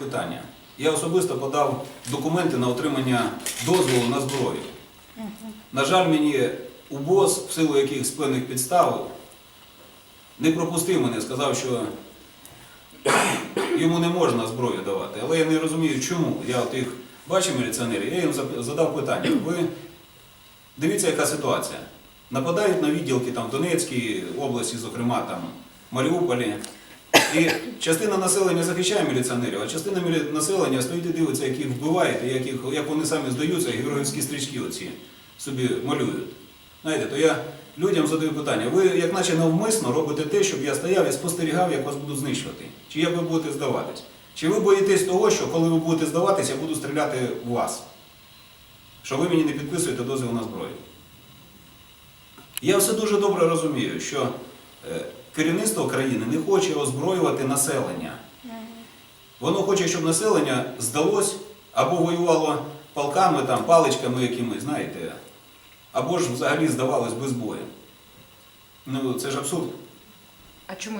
питання. Я особисто подав документи на отримання дозволу на зброю. На жаль, мені УБОС, в силу яких з певних підстав, не пропустив мене, сказав, що йому не можна зброю давати. Але я не розумію, чому. Я от їх бачив міліціонерів, я їм задав питання. Ви дивіться, яка ситуація. Нападають на відділки там, в Донецькій області, зокрема там, Маріуполі. І частина населення захищає міліціонерів, а частина населення стоїть і дивиться, як їх вбивають, і як, їх, як вони самі здаються, і героївські стрічки оці собі малюють. Знаєте, то я людям задаю питання, ви як наче навмисно робите те, щоб я стояв і спостерігав, як вас будуть знищувати. Чи як ви будете здаватись? Чи ви боїтесь того, що коли ви будете здаватись, я буду стріляти в вас? Що ви мені не підписуєте дозвіл на зброю? Я все дуже добре розумію, що керівництво країни не хоче озброювати населення. Воно хоче, щоб населення здалось або воювало палками, там, паличками якими, знаєте, або ж взагалі здавалось без бою. Ну, це ж абсурд. А чому